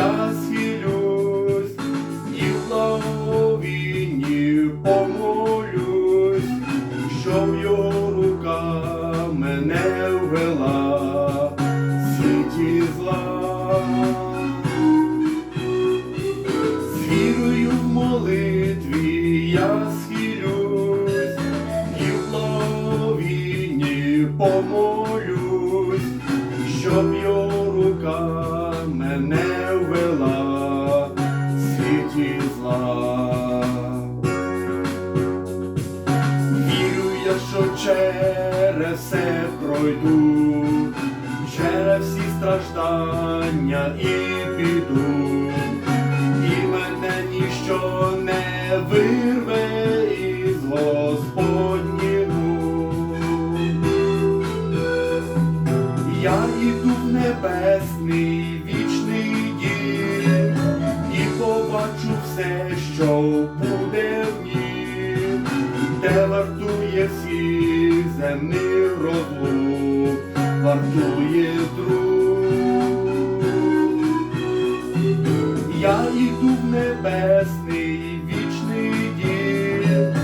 я схилюсь і в благовінні помолюсь, щоб його рука мене ввела світі зла. З вірою в молитві я схилюсь і в благовінні помолюсь, щоб його рука через все пройду, через всі страждання і біду, і мене ніщо не вирве із Господніх рук. Я йду в небесний вічний дім і побачу все, що буде в нім, земних розлук, вартує друг. Я йду в небесний вічний дім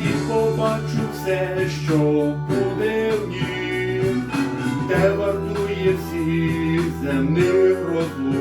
і побачу все, що буде в нім, де вартує всіх земних розлук,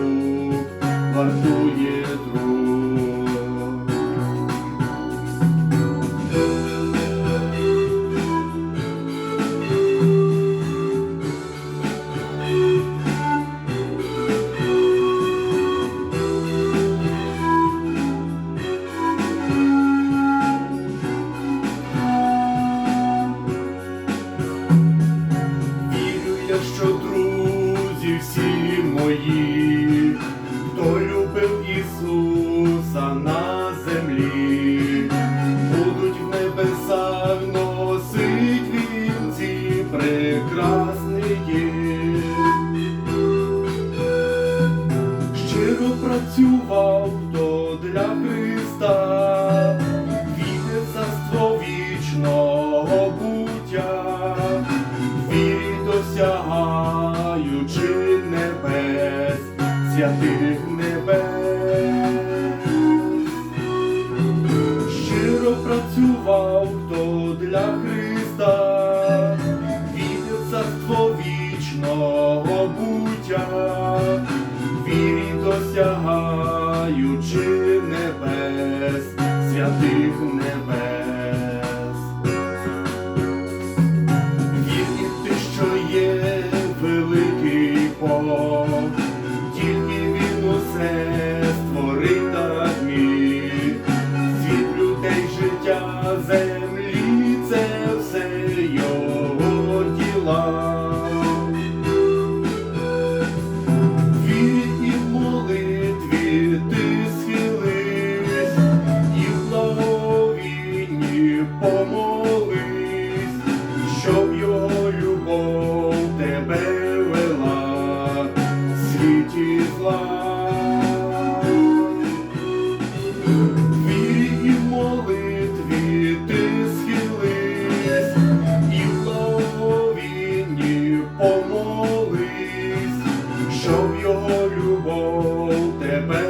працював хто для Христа, війде царство вічного буття, вірі досягаючи небес, святих небес. Щиро працював досягаючи небес, святих Тебе